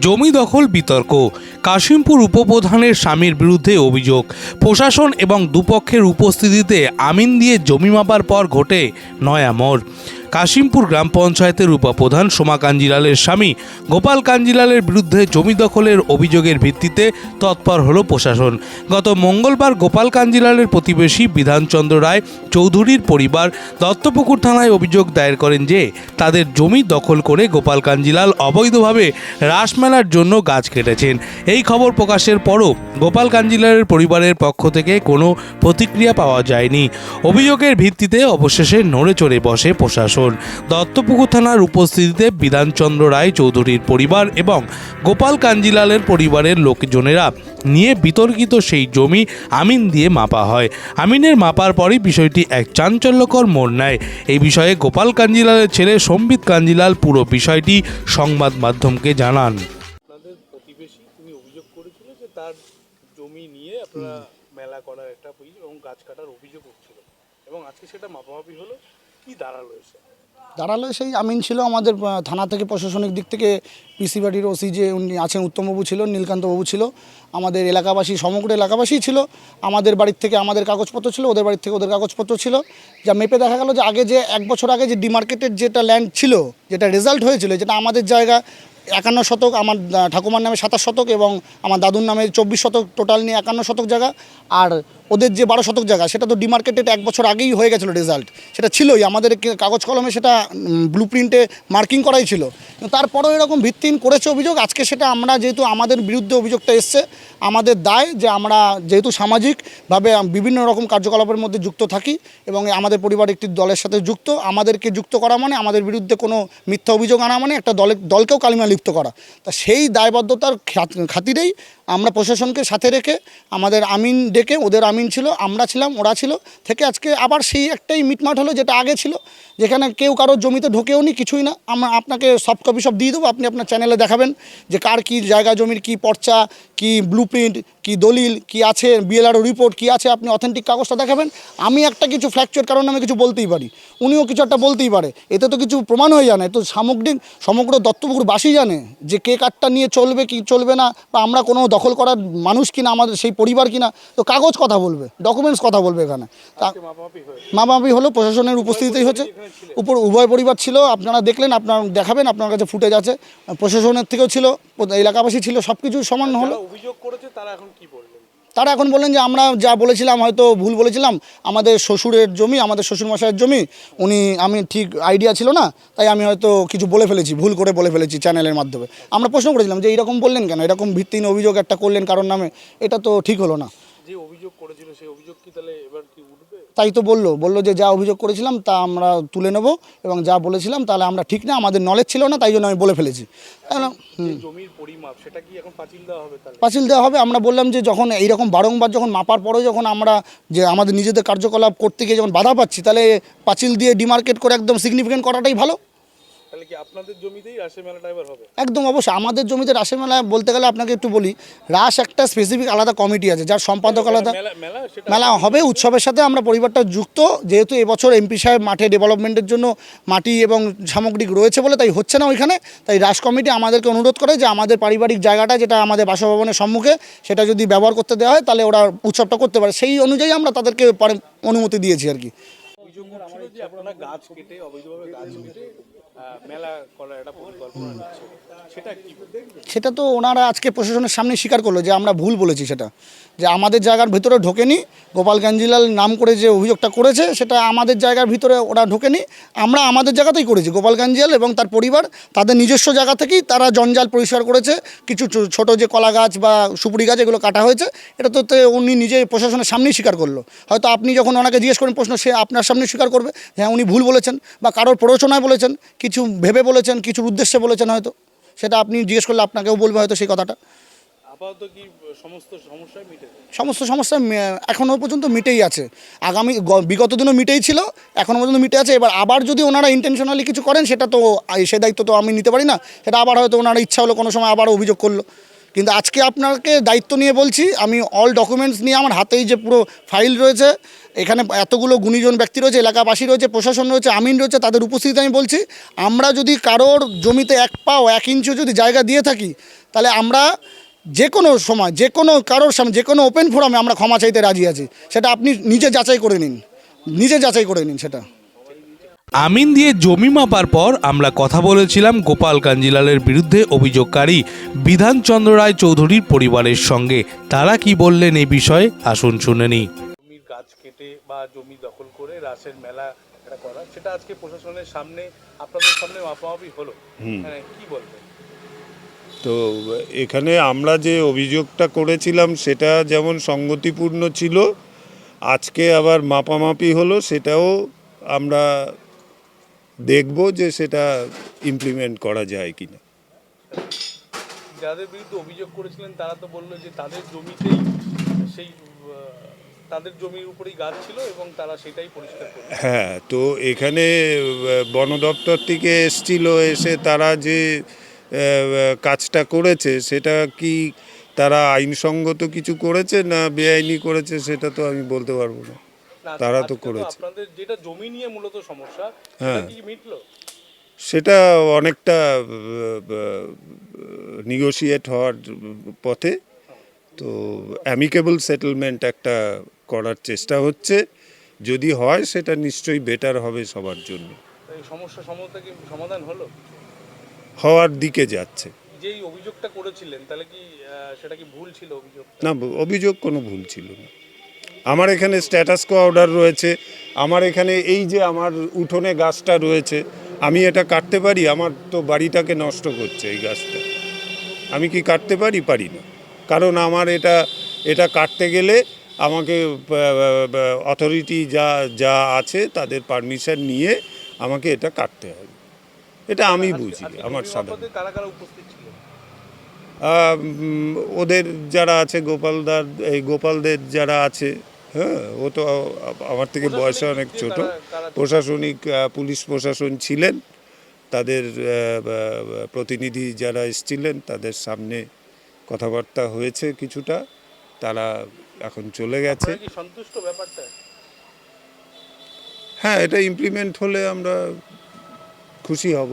জমি দখল, বিতর্ক। কাশিমপুর উপপ্রধানের স্বামীর বিরুদ্ধে অভিযোগ। প্রশাসন এবং দুপক্ষের উপস্থিতিতে আমিন দিয়ে জমি মাপার পর ঘটে নয়া মোড়। কাশিমপুর গ্রাম পঞ্চায়েতের উপপ্রধান সোমা কাঞ্জিলালের স্বামী গোপাল কাঞ্জিলালের বিরুদ্ধে জমি দখলের অভিযোগের ভিত্তিতে তৎপর হল প্রশাসন। গত মঙ্গলবার গোপাল কাঞ্জিলালের প্রতিবেশী বিধানচন্দ্র রায় চৌধুরীর পরিবার দত্তপুকুর থানায় অভিযোগ দায়ের করেন যে, তাদের জমি দখল করে গোপাল কাঞ্জিলাল অবৈধভাবে রাসমেলার জন্য গাছ কেটেছেন। এই খবর প্রকাশের পরও গোপাল কাঞ্জিলালের পরিবারের পক্ষ থেকে কোনো প্রতিক্রিয়া পাওয়া যায়নি। অভিযোগের ভিত্তিতে অবশেষে নড়ে চড়ে বসে প্রশাসন। দত্তপুকুর থানার উপস্থিতিতে বিধানচন্দ্র রায় চৌধুরীর পরিবার এবং গোপাল কাঞ্জিলালের পরিবারের লোকজনেরা নিয়ে বিতর্কিত সেই জমি আমিন দিয়ে মাপা হয়। আমিনের মাপার পরই বিষয়টি এক চাঞ্চল্যকর মোড় নেয়। এই বিষয়ে গোপাল কাঞ্জিলালের ছেলে সম্বিত কাঞ্জিলাল পুরো বিষয়টি সংবাদ মাধ্যমকে জানান। আপনাদের প্রতিবেশী অভিযোগ করেছিল যে তার জমি নিয়ে আপনারা মেলা করার একটা অভিযোগ এবং গাছ কাটার অভিযোগ হচ্ছিল এবং আজকে সেটা মাপামাপি হলো? কি দাঁড়াল এসে? দাঁড়াল সেই আমিন ছিল আমাদের থানা থেকে প্রশাসনিক দিক থেকে পিসি বাড়ির ওসি যে উনি আছেন, উত্তমবাবু ছিল, নীলকান্তবাবু ছিল, আমাদের এলাকাবাসী, সমগ্র এলাকাবাসী ছিল, আমাদের বাড়ির থেকে আমাদের কাগজপত্র ছিল, ওদের বাড়ির থেকে ওদের কাগজপত্র ছিল। যা মেপে দেখা গেল যে আগে যে এক বছর আগে যে ডিমার্কেটেড যেটা ল্যান্ড ছিল, যেটা রেজাল্ট হয়েছিল, যেটা আমাদের জায়গা একান্ন শতক, আমার ঠাকুমার নামে সাতাশ শতক এবং আমার দাদুর নামে চব্বিশ শতক টোটাল নিয়ে একান্ন শতক জায়গা। আর ওদের যে বারো শতক জায়গা, সেটা তো ডিমার্কেটেড এক বছর আগেই হয়ে গেছিল রেজাল্ট সেটা ছিলই, আমাদের কাগজ কলমে সেটা ব্লু প্রিন্টে মার্কিং করাই ছিল। তারপরেও এরকম ভিত্তিহীন করেছে অভিযোগ, আজকে সেটা আমরা যেহেতু আমাদের বিরুদ্ধে অভিযোগটা এসছে, আমাদের দায় যে আমরা যেহেতু সামাজিকভাবে বিভিন্ন রকম কার্যকলাপের মধ্যে যুক্ত থাকি এবং আমাদের পরিবার একটি দলের সাথে যুক্ত, আমাদেরকে যুক্ত করা মানে আমাদের বিরুদ্ধে কোনো মিথ্যা অভিযোগ আনা মানে একটা দলের দলকেও কালিমা লিপ্ত করা। তা সেই দায়বদ্ধতার খাত- খাতিরেই আমরা প্রশাসনকে সাথে রেখে আমাদের আমিন ডেকে ওদের আমিন ছিল, আমরা ছিলাম, ওরা ছিল, থেকে আজকে আবার সেই একটাই মিটমাট হলো যেটা আগে ছিল। যেখানে কেউ কারোর জমিতে ঢোকেও নি কিছুই না। আমরা আপনাকে সফট কপি সব দিয়ে দেবো আপনি আপনার চ্যানেলে দেখাবেন যে কার কী জায়গা জমির কী পর্চা কী ব্লু প্রিন্ট কী দলিল কী আছে বিএলআরও রিপোর্ট কী আছে আপনি অথেন্টিক কাগজটা দেখাবেন। আমি একটা কিছু ফ্র্যাকচার কারণ আমি কিছু বলতেই পারি। উনিও কিছু একটা বলতেই পারে। এতে তো কিছু প্রমাণ হয়ে জানে তো সামগ্রিক সমগ্র দত্তপুকুর দত্তপুকুরবাসী জানে যে কে কার্ডটা নিয়ে চলবে কি চলবে না বা আমরা কোনো দখল করার মানুষ কিনা আমাদের সেই পরিবার কিনা। তো কাগজ কথা বলবে ডকুমেন্টস কথা বলবে এখানে। মাপামাপি হয়ে হলো প্রশাসনের উপস্থিতিতেই হচ্ছে উপর উভয় পরিবার ছিল। আপনারা দেখলেন আপনারা দেখাবেন আপনার কাছে ফুটেজ আছে। প্রশাসনের থেকেও ছিল এলাকাবাসী ছিল সব কিছু সমান হলো। অভিযোগ করেছে তারা এখন কি বললেন? তারা এখন বললেন যে আমরা যা বলেছিলাম হয়তো ভুল বলেছিলাম আমাদের শ্বশুরের জমি আমাদের শ্বশুরমশাইয়ের জমি উনি আমি ঠিক আইডিয়া ছিল না তাই আমি হয়তো কিছু বলে ফেলেছি ভুল করে বলে ফেলেছি চ্যানেলের মাধ্যমে। আমরা প্রশ্ন করেছিলাম যে এরকম বললেন কেন? এরকম ভিত্তিহীন অভিযোগ একটা করলেন কারোর নামে এটা তো ঠিক হলো না। যে অভিযোগ করেছিল সেই অভিযোগ কি তাহলে এবার কি উঠবে? তাই তো বলল বলল যে যা অভিযোগ করেছিলাম তা আমরা তুলে নেব এবং যা বলেছিলাম তাহলে আমরা ঠিক না আমাদের নলেজ ছিল না তাই জন্য আমি বলে ফেলেছি। পাঁচিল দেওয়া হবে আমরা বললাম যে যখন এইরকম বারংবার যখন মাপার পরেও যখন আমরা যে আমাদের নিজেদের কার্যকলাপ করতে গিয়ে যখন বাধা পাচ্ছি তাহলে পাঁচিল দিয়ে ডিমার্কেট করে একদম সিগনিফিকেন্ট করাটাই ভালো। তাহলে কি আপনাদের জমিতেই রাসে মেলাটা এবার হবে? একদম অবশ্যই আমাদের জমিতে রাসের মেলা বলতে গেলে আপনাকে একটু বলি রাস একটা স্পেসিফিক আলাদা কমিটি আছে যার সম্পাদক আলাদা। মেলা হবে উৎসবের সাথে আমরা পরিবারটা যুক্ত যেহেতু এবছর এমপি সাহেব মাঠে ডেভেলপমেন্টের জন্য মাটি এবং সামগ্রিক রয়েছে বলে তাই হচ্ছে না ওইখানে তাই রাস কমিটি আমাদেরকে অনুরোধ করে যে আমাদের পারিবারিক জায়গাটা যেটা আমাদের বাসভবনের সম্মুখে সেটা যদি ব্যবহার করতে দেওয়া হয় তাহলে ওরা উৎসবটা করতে পারে। সেই অনুযায়ী আমরা তাদেরকে অনুমতি দিয়েছি আর কি। অভিযোগ উঠছিল যে আপনারা গাছ কেটে অবৈধভাবে গাছ কেটে আহ, মেলা করার একটা পরিকল্পনা নিচ্ছে। সেটা তো ওনারা আজকে প্রশাসনের সামনে স্বীকার করল যে আমরা ভুল বলেছি সেটা। যে আমাদের জায়গার ভিতরে ঢোকেনি, গোপাল গাঞ্জিলাল নাম করে যে অভিযোগটা করেছে সেটা আমাদের জায়গার ভিতরে ওরা ঢোকেনি, আমরা আমাদের জায়গাতেই করেছি। গোপাল গাঞ্জিয়াল এবং তার পরিবার তাদের নিজস্ব জায়গা থেকেই তারা জঞ্জাল পরিষ্কার করেছে, কিছু ছোট যে কলা গাছ বা সুপুরি গাছ এগুলো কাটা হয়েছে, এটা তো উনি নিজে প্রশাসনের সামনেই স্বীকার করল। হয়তো আপনি যখন ওনাকে জিজ্ঞেস করেন প্রশ্ন, সে আপনার সামনে স্বীকার করবে হ্যাঁ উনি ভুল বলেছেন বা কারোর প্ররোচনায় বলেছেন, কিছু ভেবে বলেছেন, কিছুর উদ্দেশ্যে বলেছেন হয়তো। সেটা আপনি জিজ্ঞেস করলে আপনাকেও বলবে হয়তো সেই কথাটা। আপাতত কি সমস্ত মিটে সমস্ত সমস্যা এখনও পর্যন্ত মিটেই আছে। আগামী বিগত দিনও মিটেই ছিল এখনও পর্যন্ত মিটে আছে। এবার আবার যদি ওনারা ইন্টেনশনালি কিছু করেন সেটা তো সে দায়িত্ব তো আমি নিতে পারি না। সেটা আবার হয়তো ওনারা ইচ্ছা হলো কোনো সময় আবার অভিযোগ করল। কিন্তু আজকে আপনাকে দায়িত্ব নিয়ে বলছি আমি অল ডকুমেন্টস নিয়ে আমার হাতেই যে পুরো ফাইল রয়েছে এখানে এতগুলো গুণীজন ব্যক্তি রয়েছে, এলাকাবাসী রয়েছে, প্রশাসন রয়েছে, আমিন রয়েছে, তাদের উপস্থিতিতে আমি বলছি, আমরা যদি কারোর জমিতে এক পাও, এক ইঞ্চিও যদি জায়গা দিয়ে থাকি, তাহলে আমরা যে কোনো সময়, যে কোনো কারোর সামনে, যে কোনো ওপেন ফোরামে আমরা ক্ষমা চাইতে রাজি আছি। সেটা আপনি নিজে যাচাই করে নিন। নিজে যাচাই করে নিন সেটা। আমিন দিয়ে জমি মাপার পর আমরা কথা বলেছিলাম গোপাল কাঞ্জিলালের বিরুদ্ধে অভিযোগকারী বিধানচন্দ্র রায় চৌধুরীর পরিবারের সঙ্গে। তারা কি বললেন এই বিষয়ে? আসুন শুনে নিই। কেটে বা জমি দখল করে রাসের মেলা একটা করা সেটা আজকে প্রশাসনের সামনে আপনাদের সামনে মাপামাপি হলো। হ্যাঁ কি বলবেন? তো এখানে আমরা যে অভিযোগটা করেছিলাম সেটা যেমন সঙ্গতিপূর্ণ ছিল আজকে আবার মাপামাপি হলো সেটাও আমরা দেখব যে সেটা ইমপ্লিমেন্ট করা যায় কিনা। যাদের বিরুদ্ধে অভিযোগ করেছিলেন তারা তো বলল যে তাদের জমিতেই সেই তাদের জমির উপরেই গাছ ছিল এবং তারা সেটাই পরিষ্কার হ্যাঁ তো এখানে বন দপ্তর থেকে এসছিল এসে তারা যে কাজটা করেছে সেটা কি তারা আইনসঙ্গত কিছু করেছে না বেআইনি করেছে সেটা তো আমি বলতে পারব না তারা তো করেছে। আপনাদের যেটা জমি নিয়ে মূলত সমস্যা হ্যাঁ। সেটা মিটলো সেটা অনেকটা নিগোশিয়েট হওয়ার পথে তো অ্যামিকেবল সেটেলমেন্ট একটা করার চেষ্টা হচ্ছে। যদি হয় সেটা নিশ্চয়ই বেটার হবে সবার জন্য। সমস্যা সমস্যা কি সমাধান হলো? হওয়ার দিকে যাচ্ছে। যেই অভিযোগটা করেছিলেন তাহলে কি সেটা কি ভুল ছিল অভিযোগ না অভিযোগ কোনো ভুল ছিল না। আমার এখানে স্ট্যাটাস কো অর্ডার রয়েছে। আমার এখানে এই যে আমার উঠোনে গাছটা রয়েছে আমি এটা কাটতে পারি? আমার তো বাড়িটাকে নষ্ট করছে এই গাছটা। আমি কি কাটতে পারি? পারি না। কারণ আমার এটা এটা কাটতে গেলে আমাকে অথরিটি যা যা আছে তাদের পারমিশন নিয়ে আমাকে এটা কাটতে হবে এটা আমি বুঝি আমার জমি সাধারণ। ওদের যারা আছে গোপালদার এই গোপালদের যারা আছে হ্যাঁ ও তো আমার থেকে বয়সে অনেক ছোট? প্রশাসনিক পুলিশ প্রশাসন ছিলেন। তাদের প্রতিনিধি যারা এসছিলেন তাদের সামনে কথাবার্তা হয়েছে কিছুটা। তারা এখন চলে গেছে। সন্তুষ্ট ব্যাপারটা? হ্যাঁ এটা ইমপ্লিমেন্ট হলে আমরা খুশি হব।